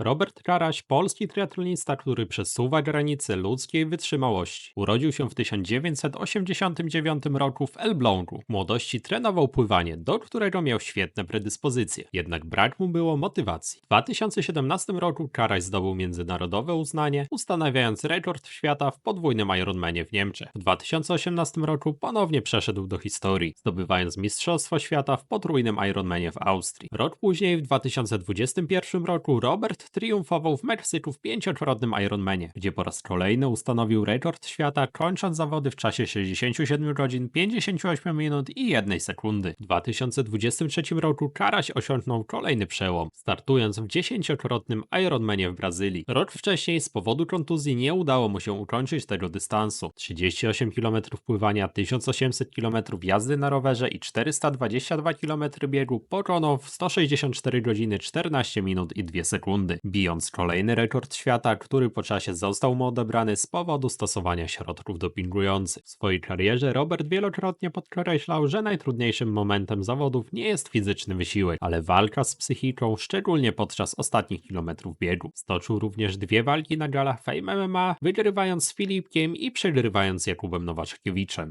Robert Karaś, polski triatlonista, który przesuwa granice ludzkiej wytrzymałości. Urodził się w 1989 roku w Elblągu. W młodości trenował pływanie, do którego miał świetne predyspozycje. Jednak brak mu było motywacji. W 2017 roku Karaś zdobył międzynarodowe uznanie, ustanawiając rekord świata w podwójnym Ironmanie w Niemczech. W 2018 roku ponownie przeszedł do historii, zdobywając Mistrzostwo Świata w potrójnym Ironmanie w Austrii. Rok później, w 2021 roku, Robert triumfował w Meksyku w pięciokrotnym Ironmanie, gdzie po raz kolejny ustanowił rekord świata, kończąc zawody w czasie 67 godzin, 58 minut i 1 sekundy. W 2023 roku Karaś osiągnął kolejny przełom, startując w dziesięciokrotnym Ironmanie w Brazylii. Rok wcześniej z powodu kontuzji nie udało mu się ukończyć tego dystansu. 38 km pływania, 1800 km jazdy na rowerze i 422 km biegu pokonał w 164 godziny 14 minut i 2 sekundy, bijąc kolejny rekord świata, który po czasie został mu odebrany z powodu stosowania środków dopingujących. W swojej karierze Robert wielokrotnie podkreślał, że najtrudniejszym momentem zawodów nie jest fizyczny wysiłek, ale walka z psychiką, szczególnie podczas ostatnich kilometrów biegu. Stoczył również dwie walki na galach Fame MMA, wygrywając z Filipkiem i przegrywając z Jakubem Nowaczewiczem.